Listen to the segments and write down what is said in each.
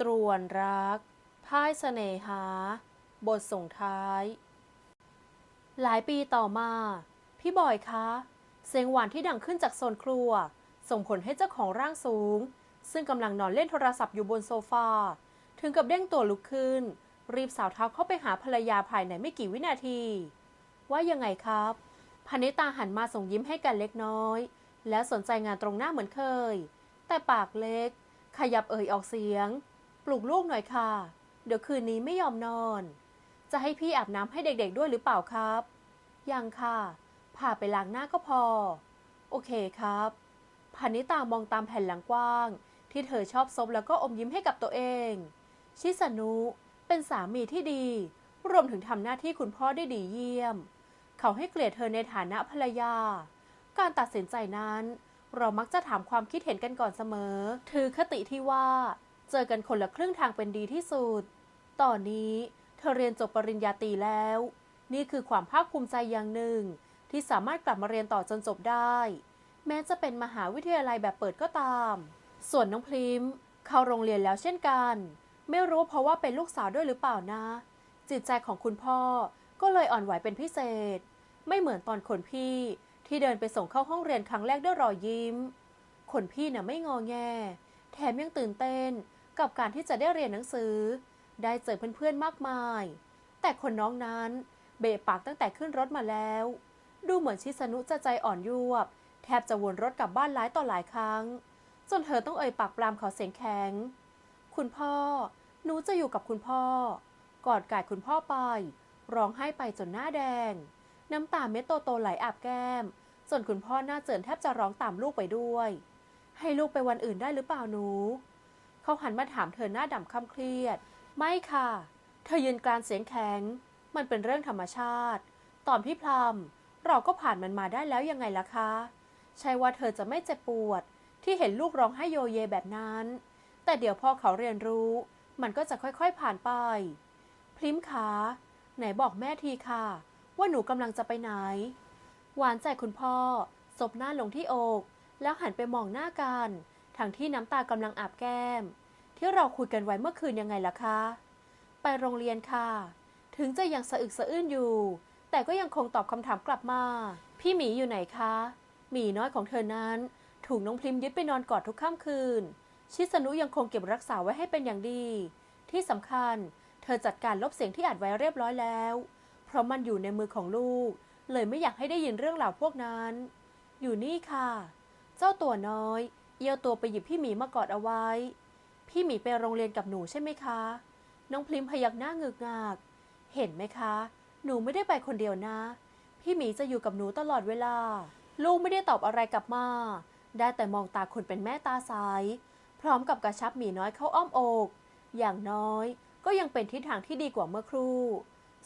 ตรวนรัก พ่ายเสน่หา บทส่งท้าย หลายปีต่อมา พี่บอยคะ เสียงหวานที่ดังขึ้นจากโซนครัว ส่งผลให้เจ้าของร่างสูง ซึ่งกำลังนอนเล่นโทรศัพท์อยู่บนโซฟา ถึงกับเด้งตัวลุกขึ้น รีบสาวเท้าเข้าไปหาภรรยาภายในไม่กี่วินาที ว่ายังไงครับพนิตาหันมาส่งยิ้มให้กันเล็กน้อย แล้วสนใจงานตรงหน้าเหมือนเคย แต่ปากเล็ก ขยับเอ่ยออกเสียง ปลุกลูกหน่อยค่ะ เดี๋ยวคืนนี้ไม่ยอมนอน จะให้พี่อาบน้ำให้เด็กๆด้วยหรือเปล่าครับ ยังค่ะพาไปล้างหน้าก็พอ โอเคครับพานิตามองตามแผ่นหลังกว้าง ที่เธอชอบซบแล้วก็อมยิ้มให้กับตัวเอง ชิสนุ เป็นสามีที่ดี รวมถึงทำหน้าที่คุณพ่อได้ดีเยี่ยม เขาให้เกลียดเธอในฐานะภรรยา การตัดสินใจนั้น เรามักจะถามความคิดเห็นกันก่อนเสมอ ถือคติที่ว่า เจอกันคนละครึ่งทางเป็นดีที่สุด ตอนนี้เธอเรียนจบปริญญาตรีแล้ว นี่คือความภาคภูมิใจอย่างหนึ่ง ที่สามารถกลับมาเรียนต่อจนจบได้ แม้จะเป็นมหาวิทยาลัยแบบเปิดก็ตาม ส่วนน้องพริมเข้าโรงเรียนแล้วเช่นกัน ไม่รู้เพราะว่าเป็นลูกสาวด้วยหรือเปล่านะ จิตใจของคุณพ่อก็เลยอ่อนไหวเป็นพิเศษ ไม่เหมือนตอนคนพี่ที่เดินไปส่งเข้าห้องเรียนครั้งแรกด้วยรอยยิ้ม คนพี่น่ะไม่งอแง แถมยังตื่นเต้น กับการที่จะได้เรียนหนังสือ ได้เจอเพื่อนๆมากมาย แต่คนน้องนั้นเบะปากตั้งแต่ขึ้นรถมาแล้ว ดูเหมือนชิสนุจะใจอ่อนยวบ แทบจะวนรถกลับบ้านหลายต่อหลายครั้ง จนเธอต้องเอ่ยปากปรามขาเสียงแข็ง คุณพ่อ หนูจะอยู่กับคุณพ่อ กอดกายคุณพ่อไป ร้องไห้ไปจนหน้าแดง น้ำตาเม็ดโตๆไหลอาบแก้ม จนคุณพ่อหน้าเจินแทบจะร้องตามลูกไปด้วย ให้ลูกไปวันอื่นได้หรือเปล่าหนู เขาหันมาถามเธอหน้าดำคำเครียด ไม่ค่ะ เธอยืนกรานเสียงแข็ง มันเป็นเรื่องธรรมชาติ ตอนพี่พลัมเราก็ผ่านมันมาได้แล้วยังไงล่ะคะ ใช่ว่าเธอจะไม่เจ็บปวด ที่เห็นลูกร้องไห้โยเยแบบนั้น แต่เดี๋ยวพอเขาเรียนรู้ มันก็จะค่อยๆผ่านไป พริมขาไหนบอกแม่ทีค่ะ ว่าหนูกำลังจะไปไหน หวานใจคุณพ่อซบหน้าลงที่อก แล้วหันไปมองหน้ากัน ทั้งที่น้ำตากำลังอาบแก้ม ที่เราคุยกันไว้เมื่อคืนยังไงล่ะคะ ไปโรงเรียนค่ะ ถึงจะยังสะอึกสะอื้นอยู่ แต่ก็ยังคงตอบคำถามกลับมา พี่หมีอยู่ไหนคะ หมีน้อยของเธอนั้น ถูกน้องพริมยึดไปนอนกอดทุกค่ำคืน ชิสนุยังคงเก็บรักษาไว้ให้เป็นอย่างดี ที่สำคัญ เธอจัดการลบเสียงที่อัดไว้เรียบร้อยแล้ว เพราะมันอยู่ในมือของลูก เลยไม่อยากให้ได้ยินเรื่องราวพวกนั้น อยู่นี่ค่ะ เจ้าตัวน้อย เอียวตัวไปหยิบพี่หมีมากอดเอาไว้ พี่หมีไปโรงเรียนกับหนูใช่ไหมคะ น้องพลิมพยักหน้างึกงาก เห็นไหมคะ หนูไม่ได้ไปคนเดียวนะ พี่หมีจะอยู่กับหนูตลอดเวลา ลูกไม่ได้ตอบอะไรกลับมา ได้แต่มองตาคนเป็นแม่ตาใสพร้อมกับกระชับหมีน้อยเข้าอ้อมอก อย่างน้อยก็ยังเป็นทิศทางที่ดีกว่าเมื่อครู่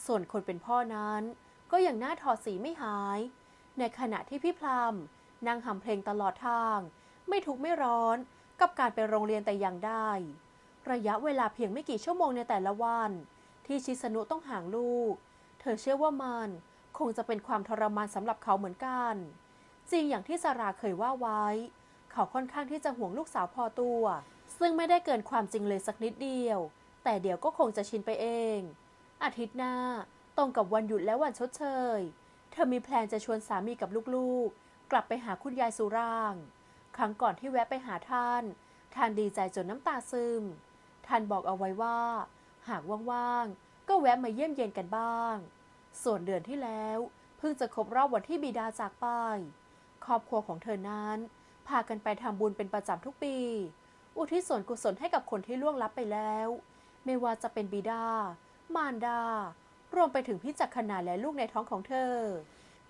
ส่วนคนเป็นพ่อนั้น ก็ยังหน้าถอดสีไม่หาย ในขณะที่พี่พลัมนั่งหำเพลงตลอดทาง ไม่ทุกข์ไม่ร้อน กับการไปโรงเรียนแต่อย่างใดระยะเวลาเพียงไม่กี่ชั่วโมงในแต่ละวัน ที่ชิสนุต้องห่างลูก เธอเชื่อว่ามันคงจะเป็นความทรมานสำหรับเขาเหมือนกัน จริงอย่างที่สาราเคยว่าไว้ เขาค่อนข้างที่จะห่วงลูกสาวพอตัว ซึ่งไม่ได้เกินความจริงเลยสักนิดเดียว แต่เดี๋ยวก็คงจะชินไปเอง อาทิตย์หน้าตรงกับวันหยุดและวันชดเชย เธอมีแพลนจะชวนสามีกับลูกๆ กลับไปหาคุณยายสุร่าง ครั้งก่อนที่แวะไปหาท่าน ท่านดีใจจนน้ำตาซึม ท่านบอกเอาไว้ว่า หากว่างๆ ก็แวะมาเยี่ยมเยียนกันบ้าง ส่วนเดือนที่แล้ว เพิ่งจะครบรอบวันที่บิดาจากไป ครอบครัวของเธอนั้น พากันไปทำบุญเป็นประจำทุกปี อุทิศส่วนกุศลให้กับคนที่ล่วงลับไปแล้ว ไม่ว่าจะเป็นบิดา มารดา รวมไปถึงพี่จักรนาและลูกในท้องของเธอ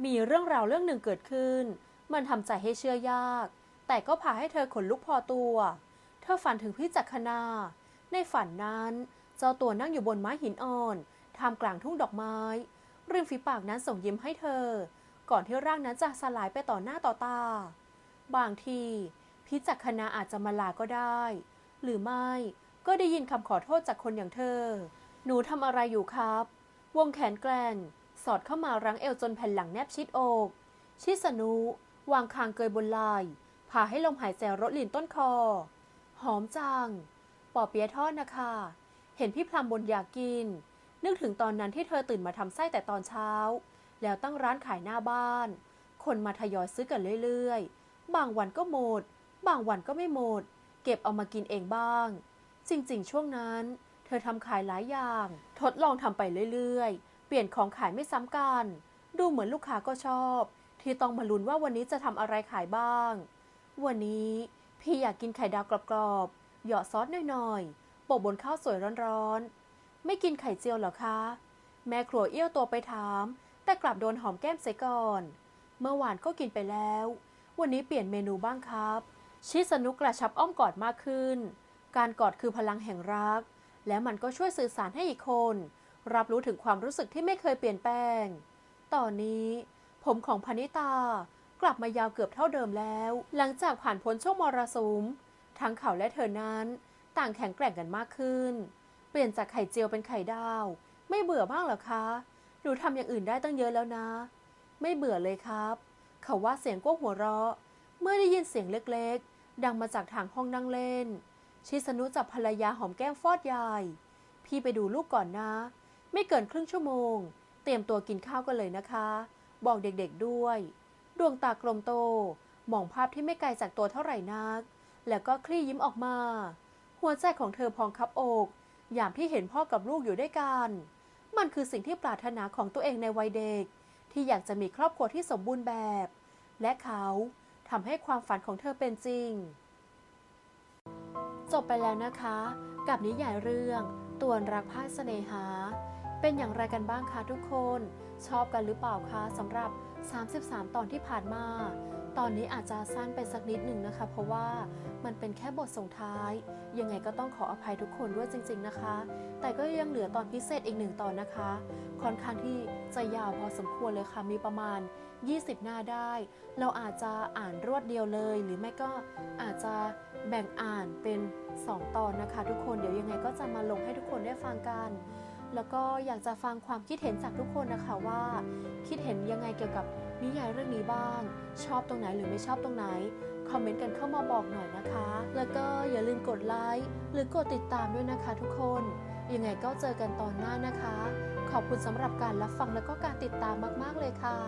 มีเรื่องราวเรื่องหนึ่งเกิดขึ้น มันทำใจให้เชื่อยาก แต่ก็พาให้เธอขนลุกพอตัว เธอฝันถึงพี่จักรนาในฝันนั้น เจ้าตัวนั่งอยู่บนไม้หินอ่อนท่ามกลางทุ่งดอกไม้ ริมฝีปากนั้นส่งยิ้มให้เธอ ก่อนที่ร่างนั้นจะสลายไปต่อหน้าต่อตา บางทีพี่จักรนาอาจจะมาลาก็ได้ หรือไม่ก็ได้ยินคำขอโทษจากคนอย่างเธอ หนูทำอะไรอยู่ครับ วงแขนแกลงสอดเข้ามารั้งเอวจนแผ่นหลังแนบชิดอก ชิสนุ วางคางเกยบนไหล่ พาให้ลมหายใจรดลินต้นคอ หอมจัง ปอเปียทอดนะคะ เห็นพี่พลัมบนอยากกิน นึกถึงตอนนั้นที่เธอตื่นมาทำไส้แต่ตอนเช้า แล้วตั้งร้านขายหน้าบ้าน คนมาทยอยซื้อกันเรื่อยๆ บางวันก็หมด บางวันก็ไม่หมด เก็บเอามากินเองบ้าง จริงๆ ช่วงนั้น เธอทำขายหลายอย่าง ทดลองทำไปเรื่อยๆ เปลี่ยนของขายไม่ซ้ำกัน ดูเหมือนลูกค้าก็ชอบ ที่ต้องมาลุ้นว่าวันนี้จะทำอะไรขายบ้าง วันนี้พี่อยากกินไข่ดาวกรอบๆ เหยาะซอสหน่อยๆโปะบนข้าวสวยร้อนๆ ไม่กินไข่เจียวหรอคะ แม่ครัวเอี้ยวตัวไปถาม แต่กลับโดนหอมแก้มเสียก่อน เมื่อวานก็กินไปแล้ว วันนี้เปลี่ยนเมนูบ้างครับ ชิสนุกกระชับอ้อมกอดมากขึ้น การกอดคือพลังแห่งรัก และมันก็ช่วยสื่อสารให้อีกคน รับรู้ถึงความรู้สึกที่ไม่เคยเปลี่ยนแปลง ตอนนี้ ผมของพนิตา กลับมายาวเกือบเท่าเดิมแล้ว หลังจากผ่านพ้นช่วงมรสุม ทั้งเขาและเธอนั้น ต่างแข็งแกร่งกันมากขึ้น เปลี่ยนจากไข่เจียวเป็นไข่ดาว ไม่เบื่อบ้างหรอคะ หนูทำอย่างอื่นได้ตั้งเยอะแล้วนะ ไม่เบื่อเลยครับ เขาว่าเสียงก็หัวเราะ เมื่อได้ยินเสียงเล็กๆ ดังมาจากทางห้องนั่งเล่น ชิสนุจับภรรยาหอมแก้มฟอดใหญ่พี่ไปดูลูกก่อนนะ ไม่เกินครึ่งชั่วโมง เตรียมตัวกินข้าวกันเลยนะคะ บอกเด็กๆด้วย ดวงตากลมโต มองภาพที่ไม่ไกลจากตัวเท่าไหร่นัก แล้วก็คลี่ยิ้มออกมา หัวใจของเธอพองคับอก ยามที่เห็นพ่อกับลูกอยู่ด้วยกัน มันคือสิ่งที่ปรารถนาของตัวเองในวัยเด็ก ที่อยากจะมีครอบครัวที่สมบูรณ์แบบ และเขาทำให้ความฝันของเธอเป็นจริง จบไปแล้วนะคะ กับนิยายเรื่องตัวรักพาเสน่หา เป็นอย่างไรกันบ้างคะทุกคน ชอบกันหรือเปล่าคะสำหรับ 33 ตอนที่ผ่านมา ตอนนี้อาจจะสั้นไปสักนิดหนึ่งนะคะ เพราะว่ามันเป็นแค่บทส่งท้าย ยังไงก็ต้องขออภัยทุกคนด้วยจริง ๆนะคะ แต่ก็ยังเหลือตอนพิเศษอีกหนึ่งตอนนะคะ ค่อนข้างที่จะยาวพอสมควรเลยค่ะ มีประมาณ 20 หน้าได้ เราอาจจะอ่านรวดเดียวเลย หรือไม่ก็อาจจะแบ่งอ่านเป็น 2 ตอนนะคะ ทุกคน เดี๋ยวยังไงก็จะมาลงให้ทุกคนได้ฟังกัน แล้วก็อยากจะฟังความคิดเห็นจากทุกคนนะคะว่า คิดเห็นยังไงเกี่ยวกับนิยายเรื่องนี้บ้าง ชอบตรงไหนหรือไม่ชอบตรงไหนคอมเมนต์กันเข้ามาบอกหน่อยนะคะ แล้วก็อย่าลืมกดไลค์หรือกดติดตามด้วยนะคะทุกคน ยังไงก็เจอกันตอนหน้านะคะ ขอบคุณสำหรับการรับฟังแล้วก็การติดตามมาก ๆ เลยค่ะ